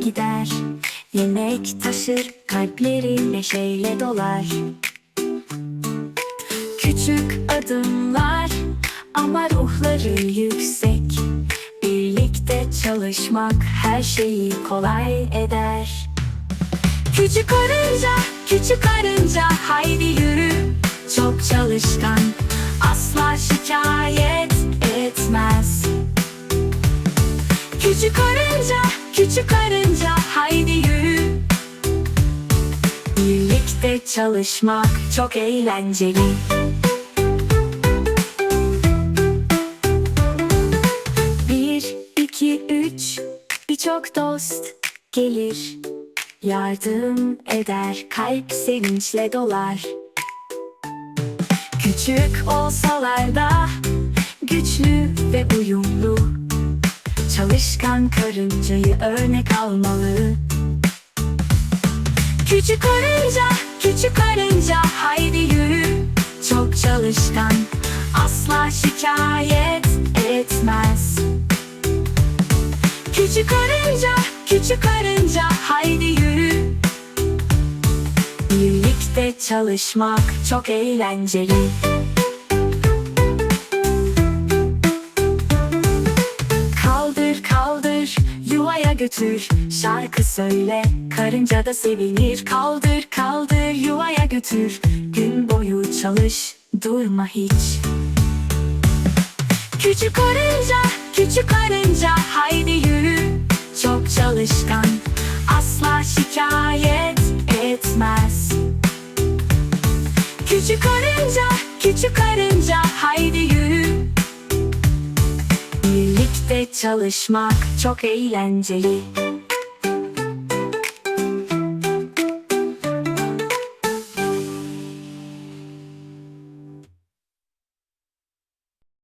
gider. Yemek taşır kalpleri neşeyle dolar. Küçük adımlar ama ruhları yüksek. Birlikte çalışmak her şeyi kolay eder. Küçük karınca, küçük karınca haydi yürü Küçük karınca, küçük karınca haydi yürü. Birlikte çalışmak çok eğlenceli. Bir, iki, üç Birçok dost gelir. Yardım eder kalp sevinçle dolar. Küçük olsalar da güçlü ve uyumlu Çalışkan karıncayı örnek almalı. Küçük karınca, küçük karınca haydi yürü. Çok çalışkan, asla şikayet etmez. Küçük karınca, küçük karınca haydi yürü. Birlikte çalışmak çok eğlenceli yuvaya götür Şarkı söyle. Karınca da sevinir. Kaldır kaldır yuvaya götür. Gün boyu çalış durma hiç. Küçük karınca küçük karınca haydi yürü. Çok çalışkan asla şikayet etmez. Küçük karınca küçük karınca haydi yürü Birlikte çalışmak çok eğlenceli